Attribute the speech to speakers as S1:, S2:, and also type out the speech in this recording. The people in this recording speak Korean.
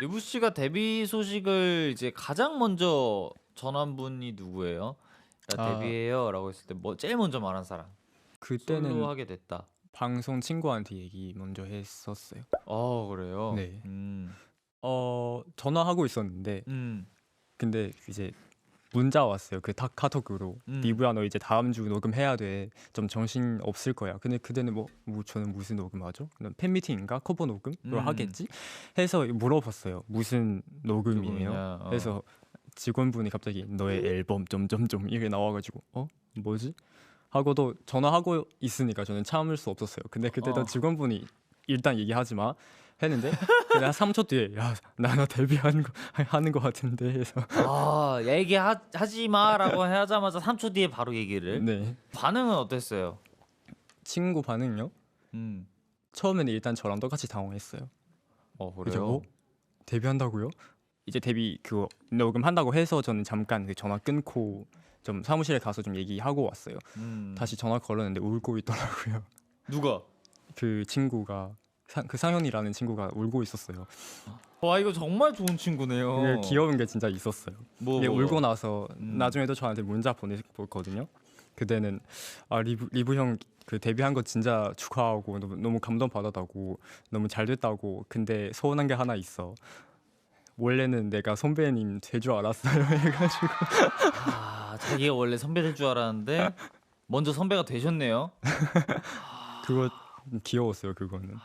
S1: 리부 씨가 데뷔 소식을 이제 가장 먼저 전한 분이 누구예요? 나
S2: 아.
S1: 데뷔해요라고 했을 때 뭐 제일 먼저 말한 사람.
S2: 그때는
S1: 하게 됐다.
S2: 방송 친구한테 얘기 먼저 했었어요.
S1: 어 그래요.
S2: 네.
S1: 음.
S2: 어 전화하고 있었는데
S1: 음.
S2: 근데 이제 문자 왔어요. 그 다, 카톡으로
S1: 음.
S2: 리브야 너 이제 다음 주 녹음해야 돼. 좀 정신 없을 거야. 근데 그때는 뭐, 뭐 저는 무슨 녹음하죠? 팬미팅인가 커버 녹음을
S1: 음.
S2: 하겠지? 해서 물어봤어요. 무슨 녹음이에요?
S1: 어.
S2: 그래서 직원분이 갑자기 너의 앨범 점점점 이게 나와가지고 어 뭐지? 하고도 전화하고 있으니까 저는 참을 수 없었어요. 근데 그때도
S1: 어.
S2: 직원분이 일단 얘기하지 마 했는데 그냥 3초 뒤에 야 나나 데뷔하는 거 하는 거 같은데 해서
S1: 아 얘기하지 마라고 하자마자 3초 뒤에 바로 얘기를.
S2: 네
S1: 반응은 어땠어요?
S2: 친구 반응요?
S1: 음.
S2: 처음에는 일단 저랑 똑같이 당황했어요.
S1: 어 그래요.
S2: 어? 데뷔한다고요? 이제 데뷔 그거 녹음한다고 해서 저는 잠깐 그 전화 끊고 좀 사무실에 가서 좀 얘기하고 왔어요.
S1: 음.
S2: 다시 전화 걸었는데 울고 있더라고요.
S1: 누가?
S2: 그 친구가 사, 그 상현이라는 친구가 울고 있었어요.
S1: 와 이거 정말 좋은 친구네요.
S2: 그게 귀여운 게 진짜 있었어요.
S1: 뭐,
S2: 이게
S1: 뭐.
S2: 울고 나서
S1: 음.
S2: 나중에도 저한테 문자 보냈거든요. 그때는 아 리브 리브 형 그 데뷔한 거 진짜 축하하고 너무, 너무 감동 받았다고 너무 잘 됐다고 근데 서운한 게 하나 있어. 원래는 내가 선배님 될 줄 알았어요 해가지고
S1: 아 자기가 원래 선배 될 줄 알았는데 먼저 선배가 되셨네요.
S2: 그거 귀여웠어요 그거는.